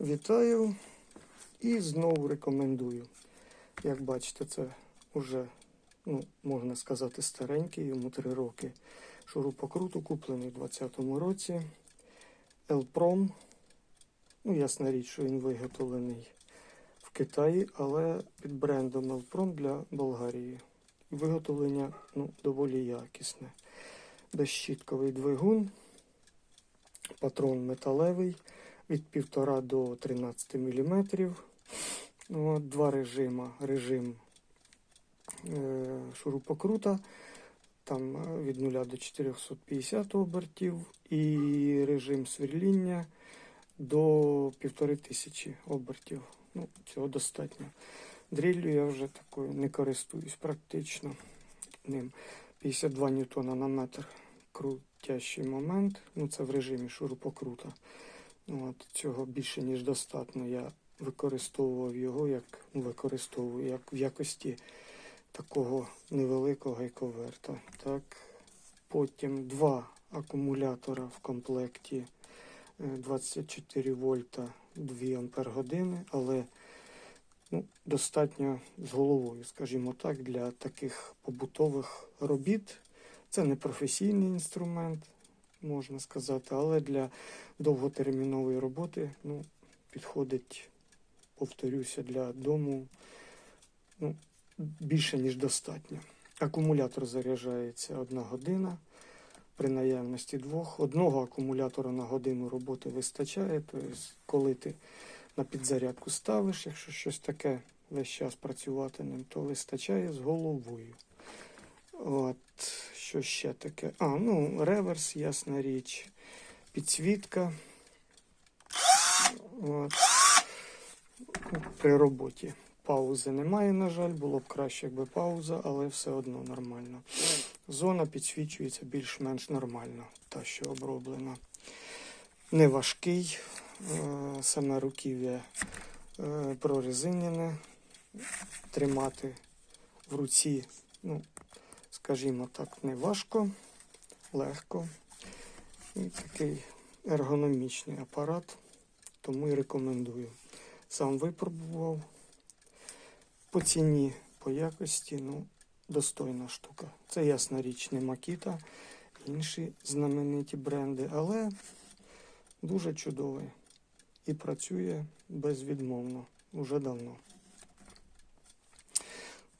Вітаю і знову рекомендую. Як бачите, це вже, ну, можна сказати, старенький, йому 3 роки. Шурупокруту куплений у 2020 році. Елпром. Ну, ясна річ, що він виготовлений в Китаї, але під брендом Елпром для Болгарії. Виготовлення ну, доволі якісне. Безщітковий двигун, патрон металевий від 1,5 до 13 мм. От, два режима. Режим е, шурупокрута, там е, від 0 до 450 обертів, і режим сверління до 1500 обертів. Ну, цього достатньо. Дріллю я вже такою не користуюсь практично ним. 52 ньютона на метр крутящий момент. Ну, це в режимі шурупокрута. От, цього більше, ніж достатньо. Я використовував його як використовую як в якості такого невеликого гайковерта. Так. Потім два акумулятора в комплекті е, 24 вольта 2 ампер години, але ну, достатньо з головою, скажімо так, для таких побутових робіт. Це не професійний інструмент, можна сказати, але для довготермінової роботи ну, підходить, повторюся, для дому ну, більше, ніж достатньо. Акумулятор заряджається одна година. При наявності двох. Одного акумулятора на годину роботи вистачає. Тобто, коли ти на підзарядку ставиш, якщо щось таке весь час працювати ним, то вистачає з головою. От, що ще таке? А, ну, реверс, ясна річ, підсвітка. От. При роботі паузи немає, на жаль, було б краще, якби пауза, але все одно нормально. Зона підсвічується більш-менш нормально, та, що оброблена. Не важкий, е, саме руків'я е, прорезинене. Тримати в руці, ну, скажімо так, не важко, легко. І такий ергономічний апарат, тому і рекомендую. Сам випробував по ціні, по якості, ну, достойна штука. Це ясна річ, не Макіта, інші знамениті бренди, але дуже чудовий і працює безвідмовно уже давно.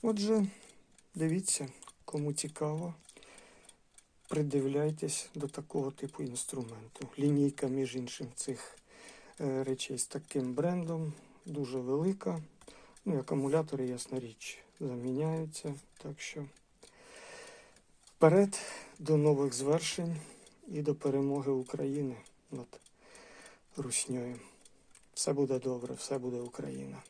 Отже, дивіться, кому цікаво, придивляйтесь до такого типу інструменту. Лінійка, між іншим, цих е, речей з таким брендом дуже велика. Ну, і акумулятори, ясна річ, заміняються. Так що вперед до нових звершень і до перемоги України над Русньою. Все буде добре, все буде Україна.